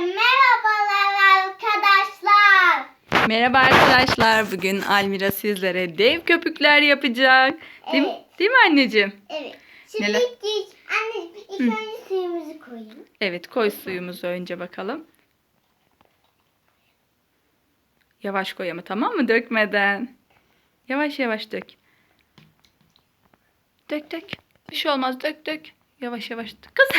merhabalar arkadaşlar. Merhaba arkadaşlar. Bugün Almira sizlere dev köpükler yapacak. Değil, mi- Evet. değil mi anneciğim? Evet. Şimdi Neler? ilk, ilk, anne ilk önce suyumuzu koyayım. Evet koy suyumuzu önce bakalım. Yavaş koy ama tamam mı? Dökmeden. Yavaş yavaş dök. Dök dök. Bir şey olmaz dök dök. Yavaş yavaş dök. Kız.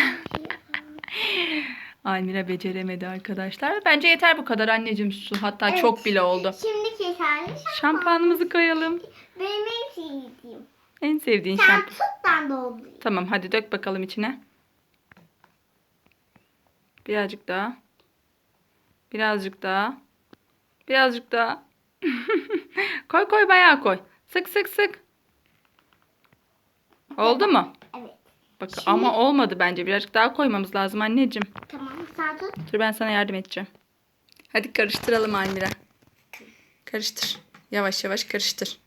Almira beceremedi arkadaşlar. Bence yeter bu kadar anneciğim su. Hatta Evet. çok bile oldu. Şimdi keserli Şampuanımızı koyalım. Benim en sevdiğim. En sevdiğin Sen şampuan. tut ben doldurayım. Tamam hadi dök bakalım içine. Birazcık daha. Birazcık daha. Birazcık daha. koy koy bayağı koy. Sık sık sık. Oldu mu? Bak Şimdi- ama olmadı bence. Birazcık daha koymamız lazım anneciğim. Tamam sen tut. Dur ben sana yardım edeceğim. Hadi karıştıralım Almira. Karıştır. Yavaş yavaş karıştır.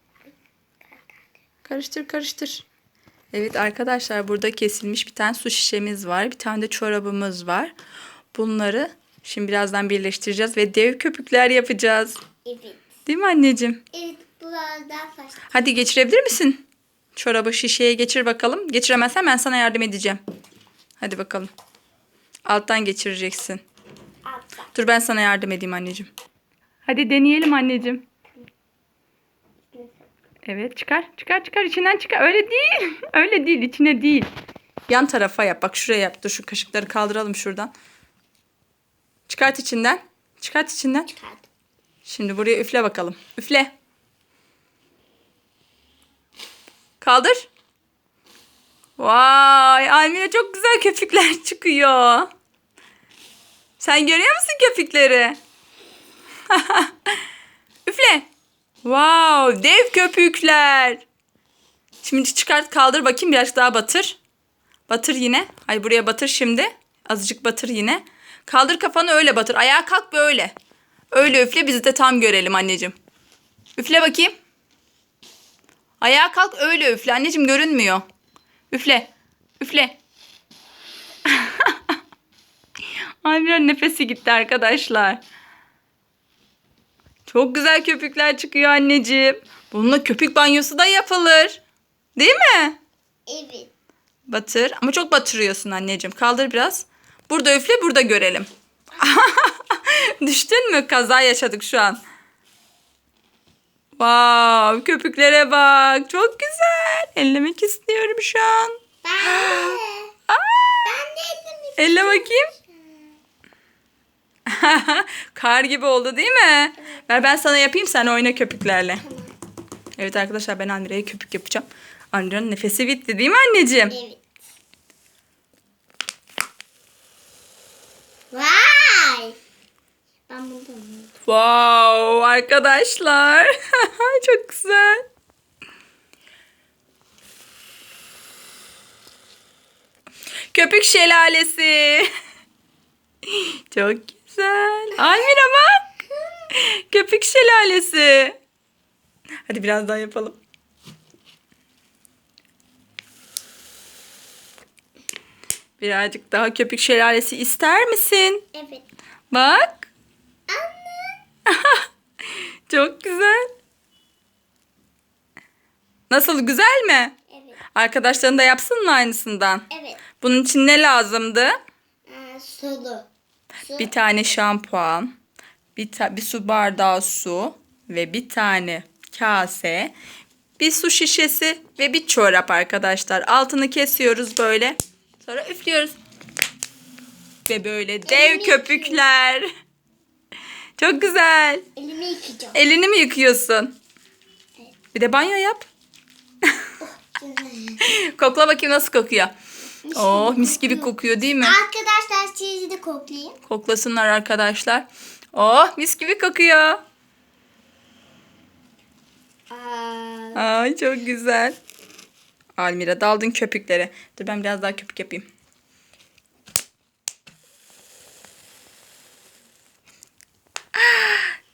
Karıştır karıştır. Evet arkadaşlar burada kesilmiş bir tane su şişemiz var. Bir tane de çorabımız var. Bunları şimdi birazdan birleştireceğiz ve dev köpükler yapacağız. Evet. Değil mi anneciğim? Evet biraz daha fazla. Hadi geçirebilir misin? Çorabı şişeye geçir bakalım. Geçiremezsen ben sana yardım edeceğim. Hadi bakalım. Alttan geçireceksin. Altta. Dur ben sana yardım edeyim anneciğim. Hadi deneyelim anneciğim. Evet çıkar çıkar çıkar içinden çıkar. Öyle değil. Öyle değil içine değil. Yan tarafa yap. Bak şuraya yap. Dur şu kaşıkları kaldıralım şuradan. Çıkart içinden. Çıkart içinden. Çıkardım. Şimdi buraya üfle bakalım. Üfle. Kaldır. Vay Almira çok güzel köpükler çıkıyor. Sen görüyor musun köpükleri? Üfle. Wow, dev köpükler. Şimdi çıkart kaldır bakayım birazcık daha batır. Batır yine. Ay buraya batır şimdi. Azıcık batır yine. Kaldır kafanı öyle batır. Ayağa kalk böyle. Öyle üfle biz de tam görelim anneciğim. Üfle bakayım. Ayağa kalk öyle üfle. Anneciğim görünmüyor. Üfle. Üfle. Almira nefesi gitti arkadaşlar. Çok güzel köpükler çıkıyor anneciğim. Bununla köpük banyosu da yapılır. Değil mi? Evet. Batır. Ama çok batırıyorsun anneciğim. Kaldır biraz. Burada üfle burada görelim. Düştün mü? Kaza yaşadık şu an. Wow, köpüklere bak. Çok güzel. Ellemek istiyorum şu an. Ben de. Aa, Ben de elimi. elle bakayım. Kar gibi oldu değil mi? Ver ben sana yapayım sen oyna köpüklerle. Evet arkadaşlar ben Almira'ya köpük yapacağım. Almira'nın nefesi bitti değil mi anneciğim? Evet. Vay. Ben unuttum. Wow arkadaşlar. Çok güzel. Köpük şelalesi. Çok güzel. Almira bak. Köpük şelalesi. Hadi biraz daha yapalım. Birazcık daha köpük şelalesi ister misin? Evet. Bak. Çok güzel. Nasıl güzel mi? Evet. Arkadaşların da yapsın mı aynısından? Evet. Bunun için ne lazımdı? Ee, sulu. Su. Bir tane şampuan, bir, ta- bir su bardağı su ve bir tane kase, bir su şişesi ve bir çorap arkadaşlar. Altını kesiyoruz böyle. Sonra üflüyoruz. Ve böyle dev Elimi köpükler. Çok güzel. Elimi yıkayacağım. Elini mi yıkıyorsun? Evet. Bir de banyo yap. Güzel. Kokla bakayım nasıl kokuyor. Oh mis gibi kokuyor değil mi? Arkadaşlar sizi de koklayayım. Koklasınlar arkadaşlar. Oh mis gibi kokuyor. Aa, Ay çok güzel. Almira daldın köpüklere. Dur ben biraz daha köpük yapayım.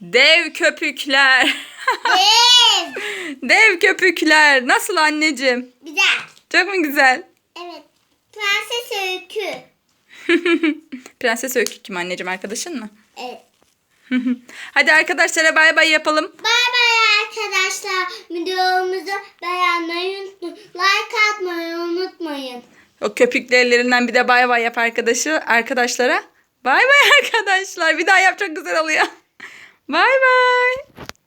Dev köpükler. Dev. Dev köpükler. Nasıl anneciğim? Güzel. Çok mu güzel? Evet. Prenses öykü. Prenses Öykü kim anneciğim arkadaşın mı? Evet. Hadi arkadaşlara bay bay yapalım. Bay bay arkadaşlar. Videomuzu beğenmeyi unutmayın. Like atmayı unutmayın. O köpüklü ellerinden bir de bay bay yap arkadaşı arkadaşlara. Bay bay arkadaşlar. Bir daha yap çok güzel oluyor. Bay bay.